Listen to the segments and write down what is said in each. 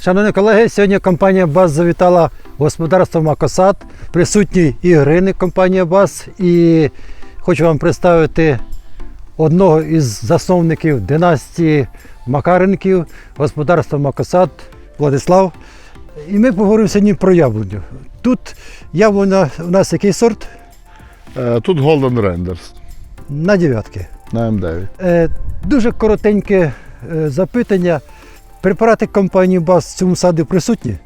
Шановні колеги, сьогодні компанія БАЗ завітала господарство Макосад. Присутні і Ірини, компанія БАЗ. І хочу вам представити одного із засновників династії Макаренків, господарства Макосад Владислав. І ми поговоримо сьогодні про яблуню. Тут яблуня у нас який сорт? Е, Тут Golden Renders На дев'ятки. на М9. Е, дуже коротеньке е, запитання. Препарати компанії БАЗ в цьому саді присутні?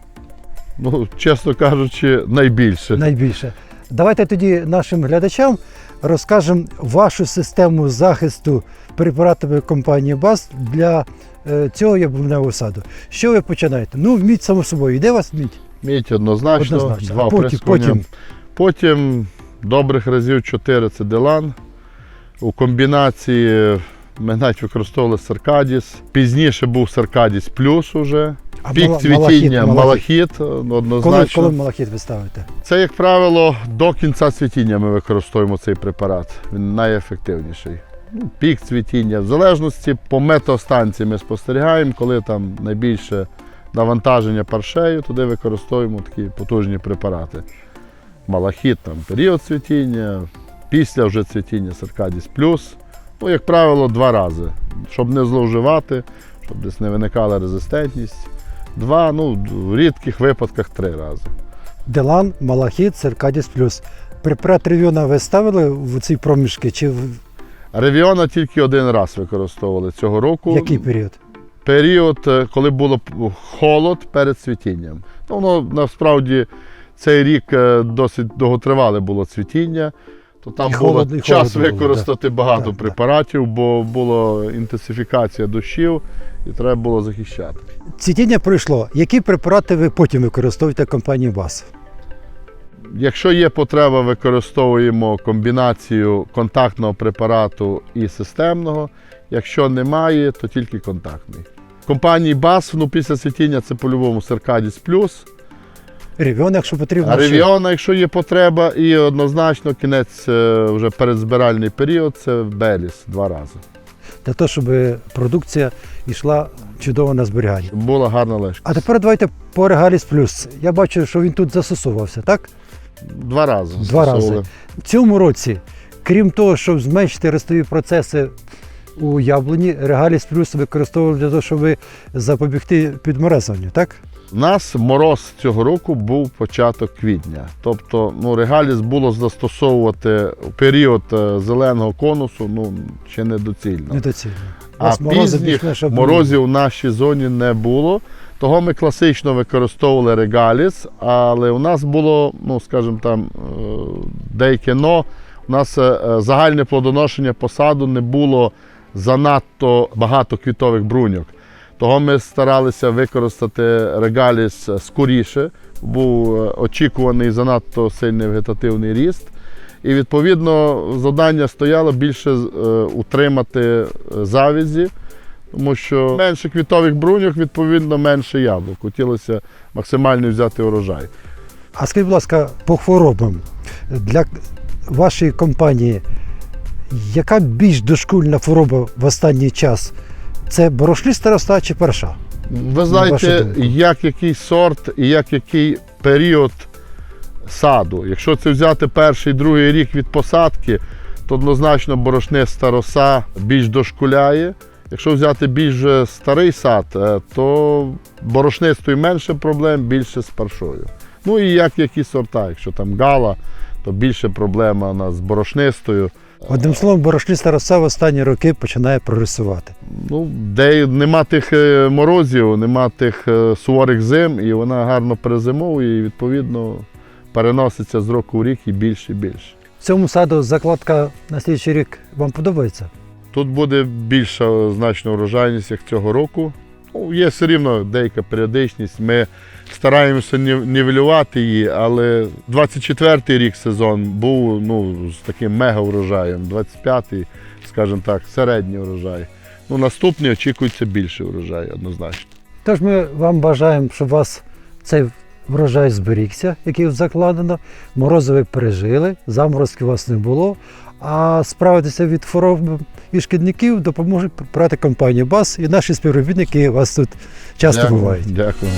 Ну, чесно кажучи, найбільше. найбільше. Давайте тоді нашим глядачам розкажемо вашу систему захисту препаратами компанії БАС для е, цього яблуневого саду. Що ви починаєте? Ну, вміть само собою. Йде у вас вміть? Мідь однозначно, Однозначно. два потім- потім? Потім добрих разів 4 це Делан. У комбінації ми навіть використовували Саркадіс. Пізніше був Саркадіс плюс уже. А Пік мала- цвітіння малахіт, малахіт, Коли, однозначно. коли малахіт ви ставите? Це, як правило, до кінця цвітіння ми використовуємо цей препарат. Він найефективніший. Ну, Пік цвітіння. В залежності по метеостанції ми спостерігаємо, коли там найбільше навантаження паршею, туди використовуємо такі потужні препарати. Малахіт там період цвітіння, після вже цвітіння Саркадіс плюс. Ну, як правило, два рази. Щоб не зловживати, щоб десь не виникала резистентність. Два, ну, в рідких випадках три рази. Делан, малахіт, Циркадіс плюс. Препарат ревіона ви ставили в ці проміжки чи Ревіона тільки один раз використовували цього року. який період? Період, е, коли було холод перед цвітінням. Ну, воно насправді цей рік е, досить довготривале було цвітіння, то там І було холодно, і час холодно було, використати багато Так, так. препаратів, бо була інтенсифікація дощів і треба було захищати. Цвітіння пройшло. Які препарати ви потім використовуєте компанії БАС? Якщо є потреба, використовуємо комбінацію контактного препарату і системного. Якщо немає, то тільки контактний. В компанії BAS ну, після цвітіння це по-любому Серкадіс Плюс. Ревіон, якщо потрібно. А ще- якщо є потреба, і однозначно кінець е, вже передзбиральний період це Беліс два рази. для того, щоб продукція йшла чудово на зберігання. Була гарна лежка. А тепер давайте по Регаліс Плюс. Я бачу, що він тут застосовувався, так? Два рази. Два рази. В цьому році, крім того, щоб зменшити ростові процеси у яблуні, Регаліс Плюс використовували для того, щоб запобігти підморозуванню, так? У нас мороз цього року був початок квітня. Тобто ну, регаліс було застосовувати у період е, зеленого конусу ну, ще недоцільно. Недоцільно. А пізніх морозів у нашій зоні не було. Того ми класично використовували регаліс, але у нас було, ну скажімо там, е, деяке но. У нас е, загальне плодоношення посаду не було занадто багато квітових бруньок. Того ми старалися використати регаліс скоріше, був е, очікуваний занадто сильний вегетативний ріст. І відповідно завдання стояло більше е, утримати е, завязі, тому що менше квітових бруньок, відповідно, менше яблук. Хотілося максимально взяти урожай. А скажіть, будь ласка, по хворобам для вашої компанії, яка більш дошкульна хвороба в останній час? Це борошниста роста чи перша? Ви знаєте, як який сорт і як який період саду. Якщо це взяти перший другий рік від посадки, то однозначно борошниста роса більш дошкуляє. Якщо взяти більш е, старий сад, е, то борошнистою менше проблем, більше з паршою. Ну і як які сорта, якщо там гала, то більше проблема з борошнистою. Одним словом, борошниста роса в останні роки починає прогресувати. Ну, де нема тих е, морозів, нема тих е, суворих зим, і вона гарно перезимовує і відповідно переноситься з року в рік і більше і більше. В цьому саду закладка на слідчий рік вам подобається? Тут буде більша е, значна урожайність, як цього року. Ну, є все рівно деяка періодичність. Ми стараємося нівелювати її, але 24-й рік сезон був ну, з таким мега урожаєм, 25-й, скажімо так, середній урожай. Ну, наступний очікується більший урожай, однозначно. Тож ми вам бажаємо, щоб вас цей врожай зберігся, який закладено, Морозиве пережили, заморозки у вас не було. А справитися від хвороб і шкідників допоможе прати компанія БАС і наші співробітники у вас тут часто Дякую, бувають. Дякую.